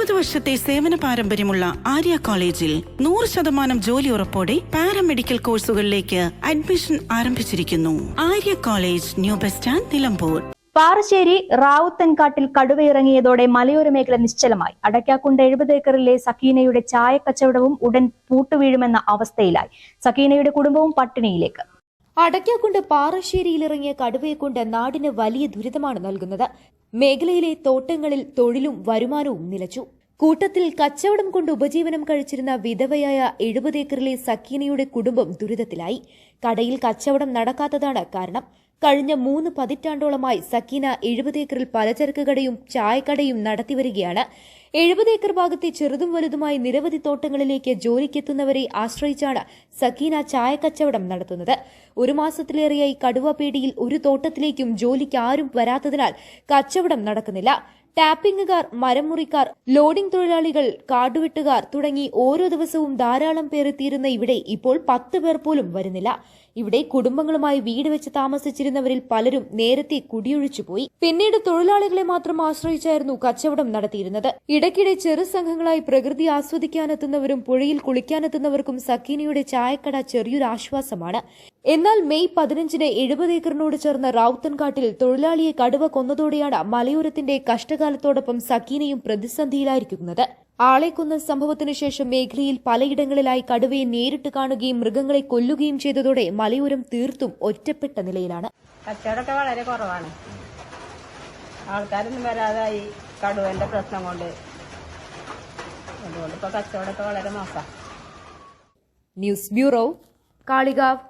ഇരുപത് വർഷത്തെ സേവന പാരമ്പര്യമുള്ള ആര്യ കോളേജിൽ നൂറ് ശതമാനം ജോലി ഉറപ്പോടെ പാരാമെഡിക്കൽ കോഴ്സുകളിലേക്ക് അഡ്മിഷൻ ആരംഭിച്ചിരിക്കുന്നു. Arya college new bus stand Nilambur. Parassery റാവുത്തൻകാട്ടിൽ കടുവയിറങ്ങിയതോടെ മലയോര മേഖല നിശ്ചലമായി. അടയ്ക്കാക്കുണ്ട് എഴുപത് ഏക്കറിലെ സക്കീനയുടെ ചായക്കച്ചവടവും ഉടൻ പൂട്ടുവീഴുമെന്ന അവസ്ഥയിലായി. സക്കീനയുടെ കുടുംബവും പട്ടിണിയിലേക്ക്. അടയ്ക്കാക്കൊണ്ട് പാറശ്ശേരിയിലിറങ്ങിയ കടുവയെ കൊണ്ട് നാടിന് വലിയ ദുരിതമാണ് നൽകുന്നത്. മേഖലയിലെ തോട്ടങ്ങളിൽ തൊഴിലും വരുമാനവും നിലച്ചു. കൂട്ടത്തിൽ കച്ചവടം കൊണ്ട് ഉപജീവനം കഴിച്ചിരുന്ന വിധവയായ എഴുപത് ഏക്കറിലെ സക്കീനയുടെ കുടുംബം ദുരിതത്തിലായി. കടയിൽ കച്ചവടം നടക്കാത്തതാണ് കാരണം. കഴിഞ്ഞ മൂന്ന് പതിറ്റാണ്ടോളമായി സക്കീന എഴുപത് ഏക്കറിൽ പലചരക്ക് കടയും ചായക്കടയും നടത്തിവരികയാണ്. എഴുപത് ഏക്കർ ഭാഗത്തെ ചെറുതും വലുതുമായി നിരവധി തോട്ടങ്ങളിലേക്ക് ജോലിക്കെത്തുന്നവരെ ആശ്രയിച്ചാണ് സക്കീന ചായ കച്ചവടം നടത്തുന്നത്. ഒരു മാസത്തിലേറെയായി കടുവ പേടിയിൽ ഒരു തോട്ടത്തിലേക്കും ജോലിക്ക് ആരും വരാത്തതിനാൽ കച്ചവടം നടക്കുന്നില്ല. ടാപ്പിംഗുകാർ മരംമുറിക്കാർ ലോഡിംഗ് തൊഴിലാളികൾ കാടുവെട്ടുകാർ തുടങ്ങി ഓരോ ദിവസവും ധാരാളം പേർ എത്തിയിരുന്ന ഇവിടെ ഇപ്പോൾ പത്ത് പേർ പോലും വരുന്നില്ല. ഇവിടെ കുടുംബങ്ങളുമായി വീട് വെച്ച് താമസിച്ചിരുന്നവരിൽ പലരും നേരത്തെ കുടിയൊഴിച്ചു പോയി. പിന്നീട് തൊഴിലാളികളെ മാത്രം ആശ്രയിച്ചായിരുന്നു കച്ചവടം നടത്തിയിരുന്നത്. ഇടയ്ക്കിടെ ചെറു സംഘങ്ങളായി പ്രകൃതി ആസ്വദിക്കാനെത്തുന്നവരും പുഴയിൽ കുളിക്കാനെത്തുന്നവർക്കും സക്കീനയുടെ ചായക്കട ചെറിയൊരു ആശ്വാസമാണ്. എന്നാൽ മെയ് പതിനഞ്ചിന് എഴുപത് ഏക്കറിനോട് ചേർന്ന റാവുത്തൻകാട്ടിൽ തൊഴിലാളിയെ കടുവ കൊന്നതോടെയാണ് മലയോരത്തിന്റെ കഷ്ടകാലത്തോടൊപ്പം സക്കീനയും പ്രതിസന്ധിയിലായിരിക്കുന്നത്. ആളെ കൊന്ന സംഭവത്തിനു ശേഷം മേഖലയിൽ പലയിടങ്ങളിലായി കടുവയെ നേരിട്ട് കാണുകയും മൃഗങ്ങളെ കൊല്ലുകയും ചെയ്തതോടെ മലയോരം തീർത്തും ഒറ്റപ്പെട്ട നിലയിലാണ്. കച്ചവടമൊക്കെ വളരെ കുറവാണ്. ആൾക്കാരൊന്നും വരാതായി കടുവന്റെ പ്രശ്നം കൊണ്ട്. അതുകൊണ്ട് ഇപ്പൊ കച്ചവടമൊക്കെ വളരെ മോശം ന്യൂസ് ബ്യൂറോ കാളികാവ്.